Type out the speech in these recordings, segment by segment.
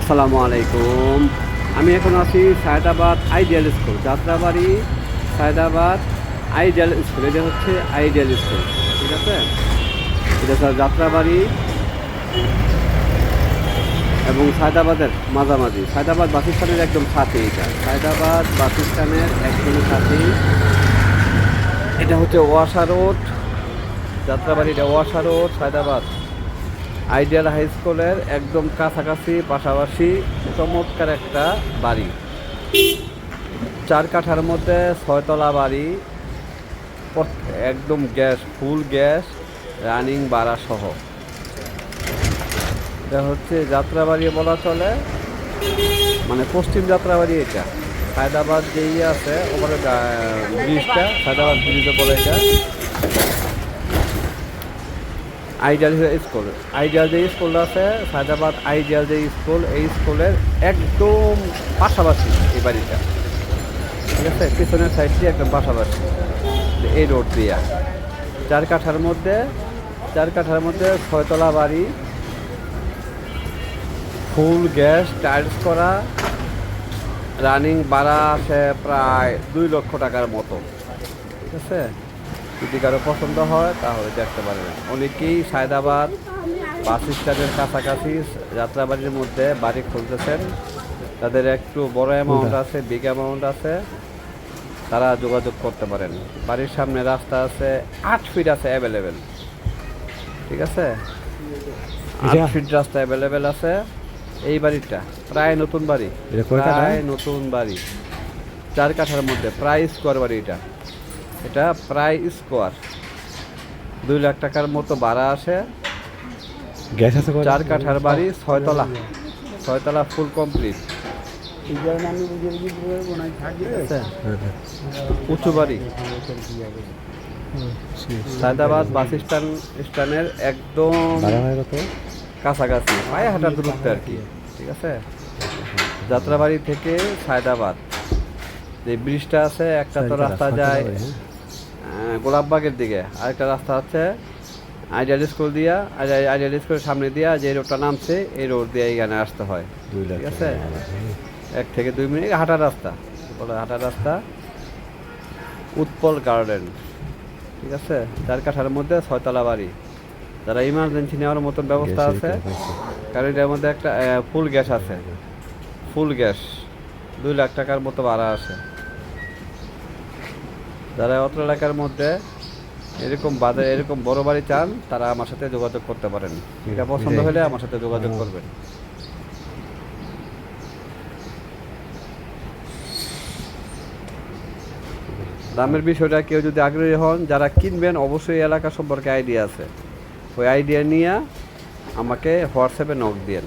আসসালামু আলাইকুম। আমি এখন আছি Saidabad ideal school, Jatrabari Saidabad ideal school. এটা হচ্ছে আইডিয়াল স্কুল, ঠিক আছে? এটা হচ্ছে যাত্রাবাড়ি এবং সায়দাবাদের মাঝামাঝি। সায়দাবাদ স্ট্যান্ডের একদম সাথে এটা। সায়দাবাদ বাস একদম সাথে এটা হচ্ছে ওয়াসা রোড, যাত্রাবাড়ি এটা ওয়াসা রোড, সায়দাবাদ। আইডিয়াল হাই স্কুলের একদম কাছাকাছি, পাশাপাশি চমৎকার একটা বাড়ি। চার কাঠার মধ্যে ছয়তলা বাড়ি একদম গ্যাস, ফুল গ্যাস, রানিং বাড়া সহ। এটা হচ্ছে যাত্রাবাড়ি বলা চলে। মানে পশ্চিম যাত্রাবাড়ি এটা। হায়দ্রাবাদ যেই আছে ওখানে ব্রিজটা, হায়দ্রাবাদ ব্রিজে বলে এটা। Ideal school. আইডিয়াল যে স্কুল আছে, সায়দাবাদ আইডিয়াল যে স্কুল, এই স্কুলের একদম পাশাপাশি এই বাড়িটা। ঠিক আছে? পিছনের সাইডটি একদম পাশাপাশি। এই রোড দিয়া। চার কাঠার মধ্যে, চার কাঠার মধ্যে ছয়তলা বাড়ি, ফুল গ্যাস টাইলস করা রানিং ভাড়া আছে প্রায় দুই লক্ষ টাকার মতো। ঠিক আছে? যদি কারও পছন্দ হয় তাহলে দেখতে পারেন। অনেকেই সায়দাবাদ বাস স্ট্যান্ডের কাছাকাছি যাত্রাবাড়ির মধ্যে বাড়ি খুলতেছেন। তাদের একটু বড় অ্যামাউন্ট আছে বিগ অ্যামাউন্ট আছে। তারা যোগাযোগ করতে পারেন। বাড়ির সামনে রাস্তা আছে আট ফিট আছে অ্যাভেলেবেল ঠিক আছে? আট ফিট রাস্তা অ্যাভেলেবেল আছে। এই বাড়িটা প্রায় নতুন বাড়ি? প্রায় নতুন বাড়ি। চার কাঠার মধ্যে প্রায় স্কোয়ার বাড়ি এটা। এটা প্রায় স্কোয়ার। দুই লাখ টাকার মতো ভাড়া আসে গ্যাস আছে চার কাঠার বাড়ি ছয়তলা ছয়তলা ফুল কমপ্লিট। হ্যাঁ, হ্যাঁ। উঁচু বাড়ি। সায়দাবাদ বাস স্ট্যান্ড স্ট্যান্ডের একদম কাছাকাছি। পায়ে হাঁটার দূরত্বে আর কি ঠিক আছে? যাত্রাবাড়ি থেকে সায়দাবাদ। যে ব্রিজটা আছে একটা তো রাস্তা যায় গোলাপবাগের দিকে। আরেকটা রাস্তা আছে। আইডিয়াল স্কুল দিয়া আইডিয়া- আইডিয়াল স্কুলের সামনে দিয়া যে রোডটা নামছে এই রোড দিয়ে এখানে আসতে হয়। ঠিক আছে? এক থেকে দুই মিনিট হাঁটার রাস্তা। বলে হাঁটার রাস্তা। উৎপল গার্ডেন। ঠিক আছে? চার কাঠার মধ্যে ছয়তলা বাড়ি। যারা ইমার্জেন্সি নেওয়ার মতন ব্যবস্থা আছে কারণ এটার মধ্যে একটা ফুল গ্যাস আছে। Full gas. দুই লাখ টাকার মতো ভাড়া আছে। যারা অত্র এলাকার মধ্যে এরকম বাজার এরকম বড় বাড়ি চান তারা আমার সাথে যোগাযোগ করতে পারেন। এটা পছন্দ হলে আমার সাথে যোগাযোগ করবেন। দামের বিষয়টা কেউ যদি আগ্রহী হন যারা কিনবেন অবশ্যই এলাকা সম্পর্কে আইডিয়া আছে। ওই আইডিয়া নিয়ে আমাকে হোয়াটসঅ্যাপে নক দিয়েন।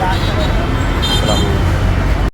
আসসালামু আলাইকুম